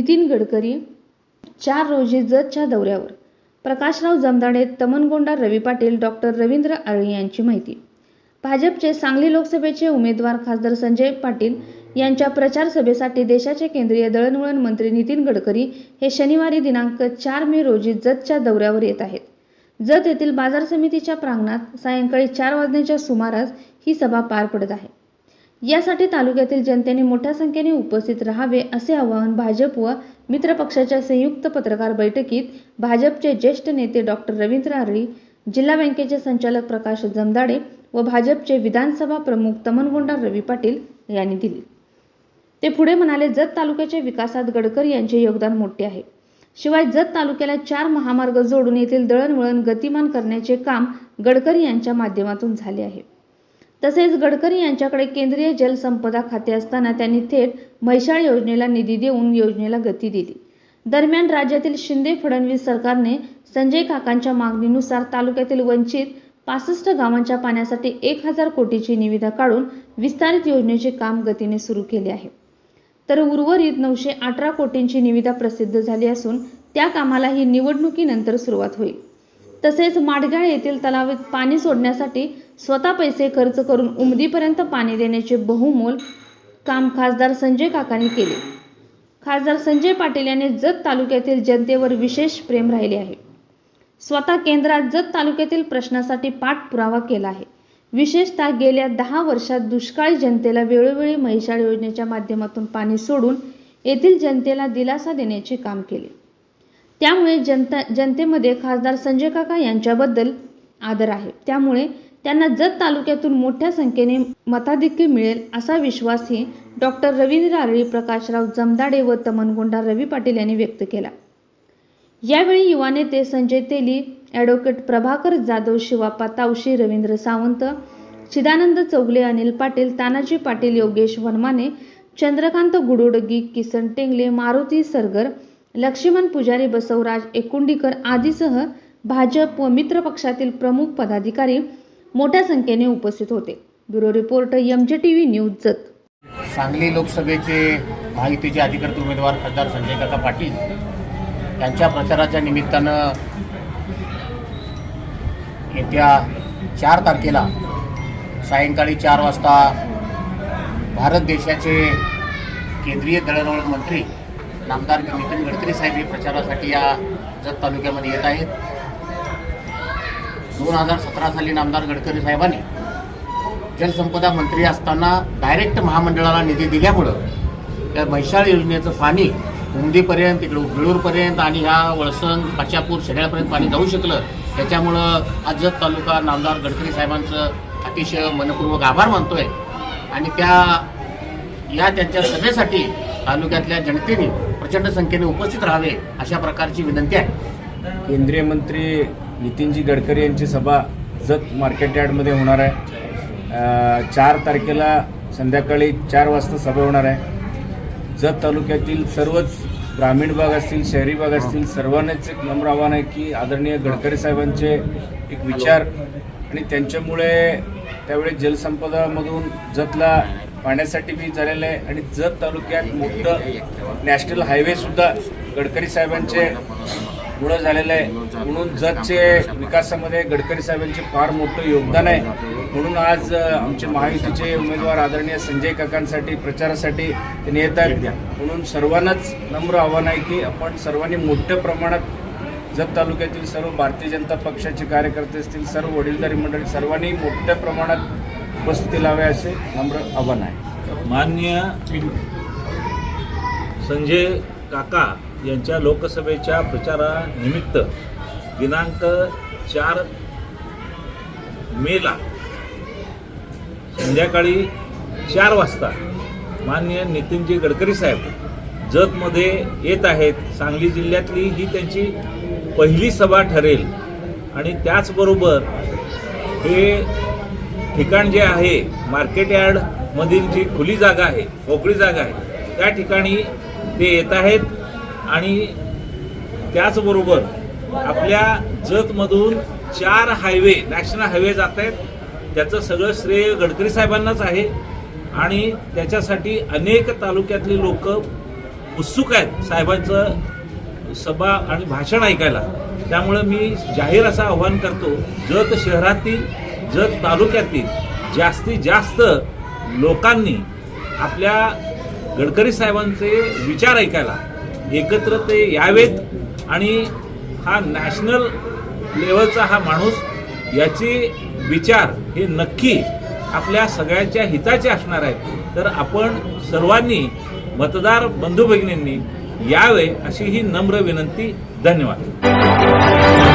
नितीन गडकरी चार रोजी जतच्या दौऱ्यावर. प्रकाशराव जमदाडे तमनगोंडा रवी पाटील डॉक्टर रवींद्र आळी यांची माहिती. भाजपचे सांगली लोकसभेचे उमेदवार खासदार संजय पाटील यांच्या प्रचार सभेसाठी देशाचे केंद्रीय दळणवळण मंत्री नितीन गडकरी हे शनिवारी दिनांक चार मे रोजी जतच्या दौऱ्यावर येत आहेत. जत येथील बाजार समितीच्या प्रांगणात सायंकाळी चार वाजण्याच्या सुमारास ही सभा पार पडत आहे. यासाठी तालुक्यातील जनतेने मोठ्या संख्येने उपस्थित राहावे असे आवाहन भाजप व मित्रपक्षाच्या संयुक्त पत्रकार बैठकीत भाजपचे ज्येष्ठ नेते डॉक्टर रवींद्र आरळी जिल्हा बँकेचे संचालक प्रकाश जमदाडे व भाजपचे विधानसभा प्रमुख तमनगोंडा रवी पाटील यांनी दिली. ते पुढे म्हणाले जत तालुक्याच्या विकासात गडकरी यांचे योगदान मोठे आहे. शिवाय जत तालुक्याला चार महामार्ग जोडून येथील दळणवळण गतिमान करण्याचे काम गडकरी यांच्या माध्यमातून झाले आहे. तसेच गडकरी यांच्याकडे केंद्रीय जलसंपदा खाते असताना त्यांनी थेट म्हैसाळ योजनेला निधी देऊन योजनेला गती दिली. दरम्यान राज्यातील शिंदे फडणवीस सरकारने संजय काकांच्या मागणीनुसार तालुक्यातील वंचित पासष्ट गावांच्या पाण्यासाठी एक हजार कोटीची निविदा काढून विस्तारित योजनेचे काम गतीने सुरू केले आहे. तर उर्वरित नऊशे अठरा कोटींची निविदा प्रसिद्ध झाली असून त्या कामालाही निवडणुकीनंतर सुरुवात होईल. तसेच माडगाळ येथील तलावात पाणी सोडण्यासाठी स्वतः पैसे खर्च करून उमदीपर्यंत पाणी देण्याचे बहुमोल काम खासदार संजय काकांनी केले. खासदार संजय पाटील यांनी जत तालुक्यातील जनतेवर विशेष प्रेम राहिले आहे. स्वतः केंद्रात जत तालुक्यातील प्रश्नासाठी पाठपुरावा केला आहे. विशेषतः गेल्या दहा वर्षात दुष्काळी जनतेला वेळोवेळी महिषाळ योजनेच्या माध्यमातून पाणी सोडून येथील जनतेला दिलासा देण्याचे काम केले. त्यामुळे जनता जनतेमध्ये खासदार संजय काका यांच्याबद्दल आदर आहे. त्यामुळे त्यांना जत तालुक्यातून मोठ्या संख्येने मताधिक्य मिळेल असा विश्वासही डॉक्टर रवींद्र आरळी प्रकाशराव जमदाडे व तमनगोंडा रवी पाटील यांनी व्यक्त केला. यावेळी युवा नेते संजय तेली ॲडव्होकेट प्रभाकर जाधव शिवापा तावशी रवींद्र सावंत चिदानंद चौगले अनिल पाटील तानाजी पाटील योगेश वनमाने चंद्रकांत गुडुडगी किसन टेंगले मारुती सरगर लक्ष्मण पुजारी बसवराज एकुंडीकर आदीसह भाजप व मित्र पक्षातील प्रमुख पदाधिकारी मोठ्या संख्येने उपस्थित होते. Bureau report T V news Jat. Sangli लोकसभेचे महायुतीचे अधिकृत उमेदवार खासदार संजय काका पाटील यांच्या प्रचाराच्या निमित्तानं येत्या चार तारखेला सायंकाळी चार वाजता भारत देशाचे केंद्रीय दळणवळण मंत्री नामदार नितीन गडकरी साहेब हे प्रचारासाठी या जत तालुक्यामध्ये येत आहेत. दोन हजार सतरा साली नामदार गडकरी साहेबांनी जलसंपदा मंत्री असताना डायरेक्ट महामंडळाला निधी दिल्यामुळं त्या म्हैसाळ योजनेचं पाणी उमदीपर्यंत इकडं बिळूरपर्यंत आणि ह्या वळसण पाचापूर शेड्यापर्यंत पाणी जाऊ शकलं. त्याच्यामुळं आज जत तालुका नामदार गडकरी साहेबांचं अतिशय मनपूर्वक आभार मानतोय. आणि त्या या त्यांच्या सभेसाठी तालुक्यातल्या जनतेने प्रचंड संख्येने उपस्थित राहावे अशा प्रकारची विनंती आहे. केंद्रीय मंत्री नितीनजी गडकरी यांची सभा जत मार्केट यार्डमध्ये होणार आहे. चार तारखेला संध्याकाळी चार वाजता सभा होणार आहे. जत तालुक्यातील सर्वच ग्रामीण भाग असतील शहरी भाग असतील सर्वांनाच एक नम्र आव्हान आहे की आदरणीय गडकरी साहेबांचे एक विचार आणि त्यांच्यामुळे त्यावेळी जलसंपदामधून जतला पाण्यासाठी बी झालेलं आहे आणि जत तालुक्यात मोठं नॅशनल हायवेसुद्धा गडकरी साहेबांचे मुळे झालेलं आहे. म्हणून जतचे विकासामध्ये गडकरी साहेबांचे फार मोठं योगदान आहे. म्हणून आज आमचे महायुतीचे उमेदवार आदरणीय संजय काकांसाठी प्रचारासाठी ते येत आहेत. म्हणून सर्वांनाच नम्र आव्हान आहे की आपण सर्वांनी मोठ्या प्रमाणात जत तालुक्यातील सर्व भारतीय जनता पक्षाचे कार्यकर्ते असतील सर्व वडीलधारी मंडळी सर्वांनी मोठ्या प्रमाणात उपस्थिती लावे असे नम्र आव्हान आहे. मान्य संजय काका यांच्या लोकसभेच्या प्रचारानिमित्त दिनांक चार मेला संध्याकाळी चार वाजता मान्य नितीनजी गडकरी साहेब जतमध्ये येत आहेत. सांगली जिल्ह्यातली ही त्यांची पहिली सभा ठरेल. आणि त्याचबरोबर हे ठिकाण जे आहे मार्केट यार्डमधील जी खुली जागा आहे मोकळी जागा आहे त्या ठिकाणी ते येत आहेत. आणि त्याचबरोबर आपल्या जतमधून चार हायवे नॅशनल हायवे जात आहेत. त्याचं सगळं श्रेय गडकरी साहेबांनाच आहे. आणि त्याच्यासाठी अनेक तालुक्यातली लोक उत्सुक आहेत साहेबांचं सभा आणि भाषण ऐकायला. त्यामुळं मी जाहीर असं आव्हान करतो जत शहरातील जत तालुक्यातील जास्तीत जास्त लोकांनी आपल्या गडकरी साहेबांचे विचार ऐकायला एकत्र ते यावेत आणि हा नॅशनल लेवलचा हा माणूस याचे विचार हे नक्की आपल्या सगळ्यांच्या हिताचे असणार आहेत. तर आपण सर्वांनी मतदार बंधू भगिनींनी यावे अशी ही नम्र विनंती. धन्यवाद.